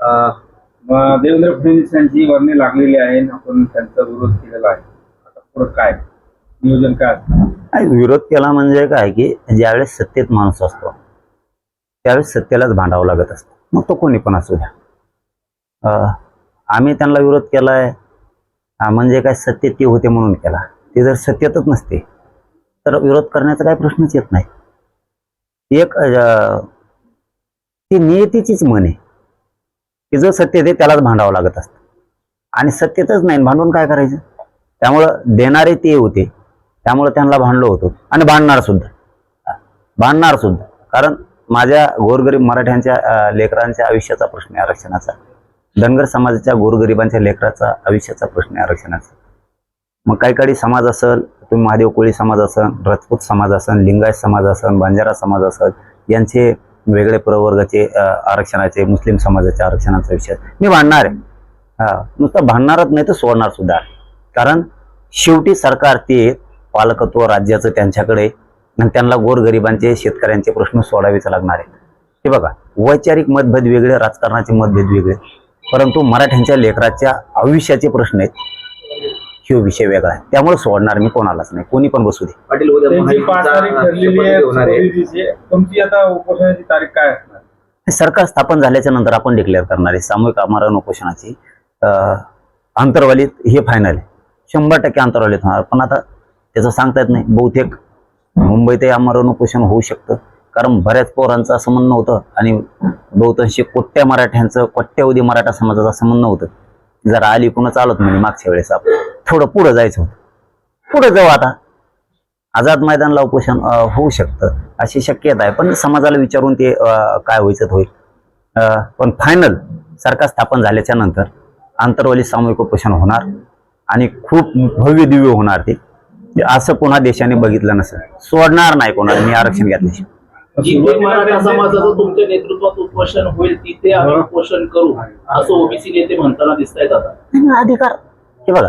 देवेंद्र फडणवीस यांची वर्णी लागलेली आहे आपण त्यांचा विरोध केलेला आहे. आता पुढे काय? नियोजन काय विरोध केला म्हणजे काय की ज्यावेळेस सत्तेत माणूस असतो त्यावेळेस सत्तेलाच भांडावं लागत असतं. मग तो कोणी पण असू द्या. आम्ही त्यांना विरोध केलाय. म्हणजे काय सत्य ते होते म्हणून केला. ते जर सत्यतच नसते तर विरोध करण्याचा काही प्रश्नच येत नाही. एक ती नियतीचीच म्हण आहे. की जो सत्य ते त्यालाच भांडावं लागत असतं. आणि सत्यतच नाही भांडून काय करायचं? त्यामुळं देणारे ते होते त्यामुळे त्यांना भांडलो होतो. आणि भांडणार सुद्धा. भांडणार सुद्धा. कारण माझ्या गोरगरीब मराठ्यांच्या लेकरांच्या आयुष्याचा प्रश्न आहे आरक्षणाचा. धनगर समाजाच्या गोरगरिबांच्या लेकराचा आयुष्याचा प्रश्न आहे आरक्षणाचा. मग काही काही समाज असेल तुम्ही महादेव कोळी समाज असेल राजपूत समाज असेल लिंगायत समाज असेल बंजारा समाज असेल यांचे वेगळे प्रवर्गाचे आरक्षणाचे मुस्लिम समाजाच्या आरक्षणाचा विषय. मी भांडणार आहे. हा नुसतं भांडणारच नाही तर सोडणार सुद्धा. कारण शेवटी सरकार ते पालकत्व राज्याचं त्यांच्याकडे आणि त्यांना गोरगरिबांचे शेतकऱ्यांचे प्रश्न सोडावेच लागणार आहेत. हे बघा वैचारिक मतभेद वेगळे राजकारणाचे मतभेद वेगळे. परंतु मराठ्यांच्या लेकराच्या आयुष्याचे प्रश्न आहेत. ह्यो विषय वेगळा आहे. त्यामुळे सोडणार मी कोणालाच नाही. कोणी पण बसू दे. पाटील उद्या त्यांची पाच तारीख ठरलेली आहे शपथविधी होणार आहे. सोळावी दिवशी. तुमची आता उपोषणाची तारीख काय असणार? हे सरकार स्थापन झाल्याच्यानंतर आपण डिक्लेअर करणार आहे. सामूहिक आमरण उपोषणाची अं, अंतर्वालीत हे फायनल आहे. शंभर टक्के अंतर्वालीत होणार. पण आता त्याचं सांगता येत नाही. बहुतेक मुंबईतही आमरण उपोषण होऊ शकतं. कारण बऱ्याच पोरांचं असं म्हणणं होतं आणि बहुतांशी कोट्या मराठ्यांचं कोट्यावधी मराठा समाजाचं असं म्हणणं होतं. जर आली कुणा चालत म्हणे मागच्या वेळेस आपण. थोडं पुढं जायचं होतं. पुढे जाऊ आता. आझाद मैदानला उपोषण होऊ शकतं अशी शक्यता आहे. पण समाजाला विचारून ते काय व्हायचं होईल. पण फायनल सरकार स्थापन झाल्याच्यानंतर आंतरवाली सामूहिक उपोषण होणार आणि खूप भव्य दिव्य होणार ते. असं पुन्हा देशाने बघितलं नसेल. सोडणार नाही कोणाला मी आरक्षण घेतल्याशिवाय. जिथे मराठा समाजाचं तुमच्या नेतृत्वात उपोषण होईल तिथे आम्ही उपोषण करू. असं ओबीसी नेते म्हणताना दिसत आहेत आता. नाही, अधिकार हे बघा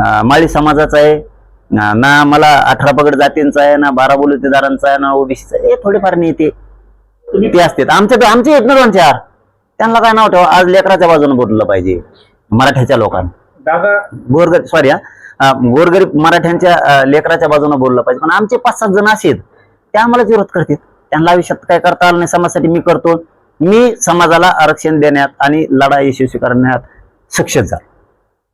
माळी समाजाचा आहे. ना मला अठरा पगड जातींचा आहे ना बारा बलुतेदारांचा आहे ना ओबीसीचा हे थोडेफार नेते ते. असतात. आमच्या आमचे आहेत ना दोन चार. त्यांना काय नाव ठेवा? आज लेकराच्या बाजूने बोललं पाहिजे. मराठ्याच्या लोकांना. दादा गोरगरीब सॉरी हा. गोरगरीब मराठ्यांच्या लेकराच्या बाजूने बोललं पाहिजे. पण आमचे पाच सात जण असे आहेत. ते आम्हालाच विरोध करतात. त्यांना आयुष्यात काय करता आलं नाही समाजासाठी मी करतो. मी समाजाला आरक्षण देण्यात आणि लढा यशस्वी करण्यात सक्षम झालो.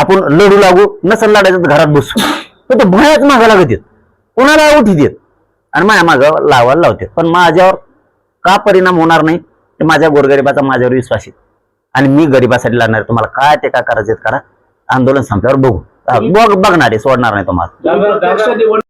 आपण लढू लागू नसल लढायचं तर घरात बसू. पण तो भयाच मागा लागत येत कोणाला उठी देत आणि माझ्या मागं लावायला लावते पण माझ्यावर का परिणाम होणार नाही? ते माझ्या गोरगरिबाचा माझ्यावर विश्वास आहे. आणि मी गरिबासाठी लढणार आहे. तुम्हाला काय ते काय करायचे करा. आंदोलन संपल्यावर बघू. बघ बघणार आहे. सोडणार नाही तुम्हाला.